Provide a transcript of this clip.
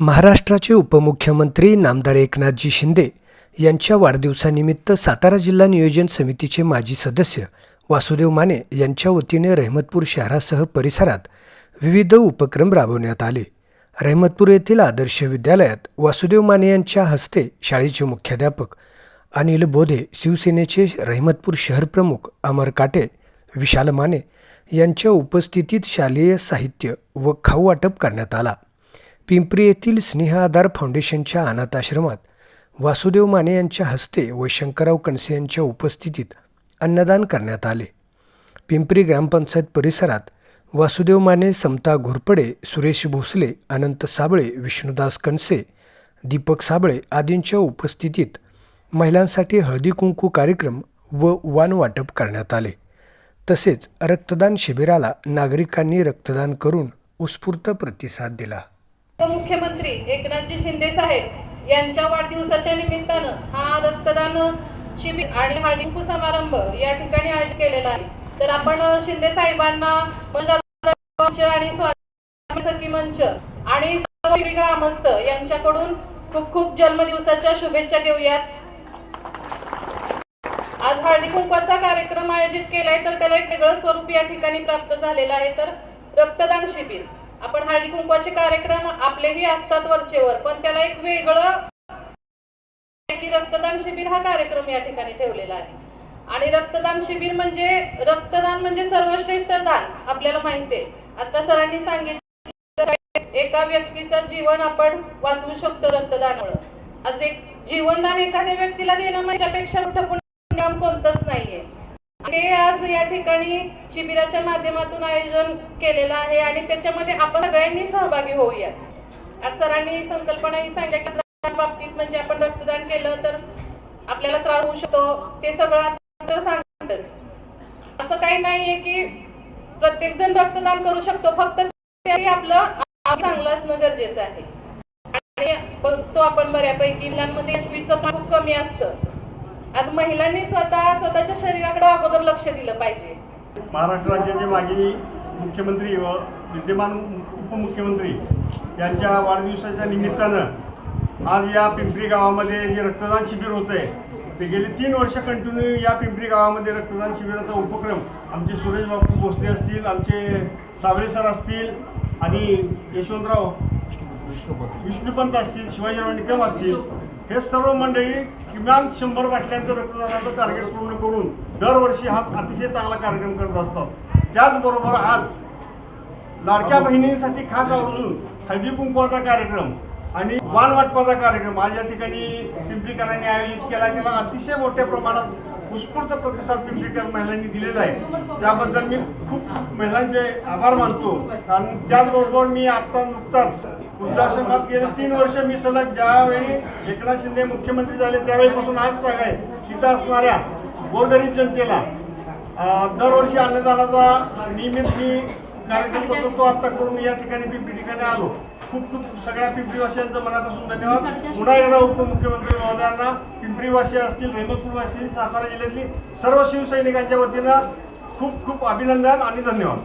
महाराष्ट्राचे उपमुख्यमंत्री नामदार एकनाथजी शिंदे यांच्या वाढदिवसानिमित्त सातारा जिल्हा नियोजन समितीचे माजी सदस्य वासुदेव माने यांच्या वतीने रहमतपूर शहरासह परिसरात विविध उपक्रम राबवण्यात आले. रहमतपूर येथील आदर्श विद्यालयात वासुदेव माने यांच्या हस्ते शाळेचे मुख्याध्यापक अनिल बोधे शिवसेनेचे रहमतपूर शहर प्रमुख अमर काटे विशाल माने यांच्या उपस्थितीत शालेय साहित्य व खाऊ वाटप करण्यात आला. पिंपरी येथील स्नेहाधार फाउंडेशनच्या अनाथ आश्रमात वासुदेव माने यांच्या हस्ते व शंकरराव कणसे यांच्या उपस्थितीत अन्नदान करण्यात आले. पिंपरी ग्रामपंचायत परिसरात वासुदेव माने समता घोरपडे सुरेश भोसले अनंत साबळे विष्णुदास कणसे दीपक साबळे आदींच्या उपस्थितीत महिलांसाठी हळदी कुंकू कार्यक्रम व वान वाटप करण्यात आले. तसेच रक्तदान शिबिराला नागरिकांनी रक्तदान करून उत्स्फूर्त प्रतिसाद दिला. उपमुख्यमंत्री एकनाथजी शिंदे साहेब यांच्या वाढदिवसाच्या निमित्तानं हा रक्तदान शिबिर आणि हा डिंकू समारंभ या ठिकाणी आयोजित केलेला आहे. तर आपण शिंदे साहेबांना आणि स्वामी सखी मंच आणि ग्रामस्थ यांच्याकडून खूप खूप जन्मदिवसाच्या शुभेच्छा देऊयात. आज हळदी कुंकवाचा कार्यक्रम आयोजित केलाय तर त्याला एक वेगळं स्वरूप या ठिकाणी प्राप्त झालेलं आहे तर रक्तदान शिबिर. आपण हळदी कुंकवाचे कार्यक्रम आपलेही असतात वरचेवर पण त्याला एक वेगळं की रक्तदान शिबिर हा कार्यक्रम या ठिकाणी ठेवलेला आहे. आणि रक्तदान शिबिर म्हणजे रक्तदान म्हणजे सर्वश्रेष्ठ दान आपल्याला माहिती आहे. आता सरांनी सांगितलं एका व्यक्तीचं जीवन आपण वाचवू शकतो रक्तदानामुळे. असे जीवनदान एखाद्या व्यक्तीला देणं माझ्यापेक्षा मोठं पुण्य काम कोणतंच नाहीये. ते आज या ठिकाणी शिबिराच्या माध्यमातून आयोजन केलेलं आहे आणि त्याच्यामध्ये आपण सगळ्यांनी सहभागी होऊया आज सरांनी संकल्पना ही सांगितल्या की बाबतीत म्हणजे आपण रक्तदान केलं तर आपल्याला त्रास होऊ शकतो. ते सगळं आज असं काही नाहीये की प्रत्येक जण रक्तदान करू शकतो. फक्त ते आपलं चांगलं असणं गरजेचं आहे. आणि बघतो आपण बऱ्यापैकी मुलांमध्ये पण खूप कमी असतं. आज महिलांनी स्वतः स्वतःच्या शरीराकडे अगोदर लक्ष दिलं पाहिजे. महाराष्ट्र राज्याचे माजी मुख्यमंत्री व विद्यमान उपमुख्यमंत्री यांच्या वाढदिवसाच्या निमित्तानं आज या पिंपरी गावामध्ये जे रक्तदान शिबिर होतं आहे ते गेली तीन वर्ष कंटिन्यू या पिंपरी गावामध्ये रक्तदान शिबिराचा उपक्रम आमचे सुरेश बापू भोसले असतील आमचे सावळे सर असतील आणि यशवंतराव विष्णुपंत. असतील शिवाजीराव निकम असतील. हे सर्व मंडळी किमान शंभर बाटल्यांचं रक्तदानाचं टार्गेट पूर्ण करून दरवर्षी हा अतिशय चांगला कार्यक्रम करत असतात. त्याचबरोबर आज लाडक्या बहिणींसाठी खास आवर्जून हळदी कुंकवाचा कार्यक्रम आणि वाण वाटपाचा कार्यक्रम आज या ठिकाणी पिंपरीकरांनी आयोजित केला. त्याला अतिशय मोठ्या प्रमाणात उत्स्फूर्त प्रतिसाद पिंपरीकर महिलांनी दिलेला आहे. त्याबद्दल मी खूप महिलांचे आभार मानतो. कारण त्याचबरोबर मी आता नुकताच वृद्धाश्रमात गेले तीन वर्ष मी सलग ज्यावेळी एकनाथ शिंदे मुख्यमंत्री झाले त्यावेळीपासून आज तक आहे तिथं असणाऱ्या गोरगरीब जनतेला दरवर्षी अन्नदानाचा नियमित मी कार्यक्रम करतो तो आता करून या ठिकाणी पिंपरी ठिकाणी आलो. खूप खूप सगळ्या पिंपरीवासियांचं मनापासून धन्यवाद. पुन्हा एकदा उपमुख्यमंत्री महोदयांना पिंपरीवासी असतील रेमतपूरवासी सातारा जिल्ह्यातली सर्व शिवसैनिकांच्या वतीनं खूप खूप अभिनंदन आणि धन्यवाद.